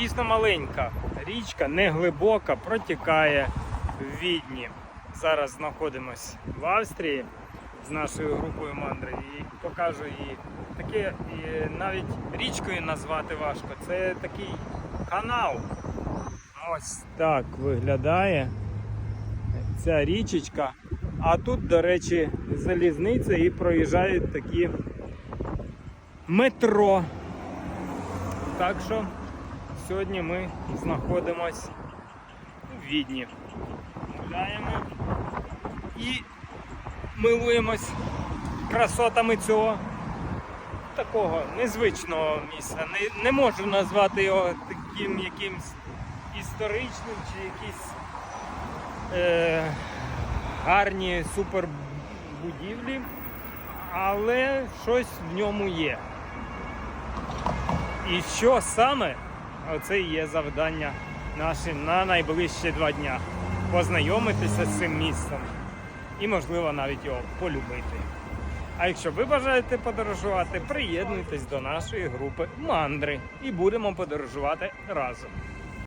дійсно маленька річка, не глибока, протікає в Відні. Зараз знаходимось в Австрії з нашою групою мандри і покажу її. Таке і навіть річкою назвати важко. Це такий канал. Ось так виглядає ця річечка. А тут, до речі, залізниця і проїжджають такі метро. Так що сьогодні ми знаходимось у Відні. Гуляємо і милуємось красотами цього такого незвичного місця. Не, не можу назвати його таким якимсь історичним чи якісь е, гарні супербудівлі, але щось в ньому є. І що саме? Оце і є завдання наше на найближчі два дня. Познайомитися з цим місцем і, можливо, навіть його полюбити. А якщо ви бажаєте подорожувати, приєднуйтесь до нашої групи мандри і будемо подорожувати разом.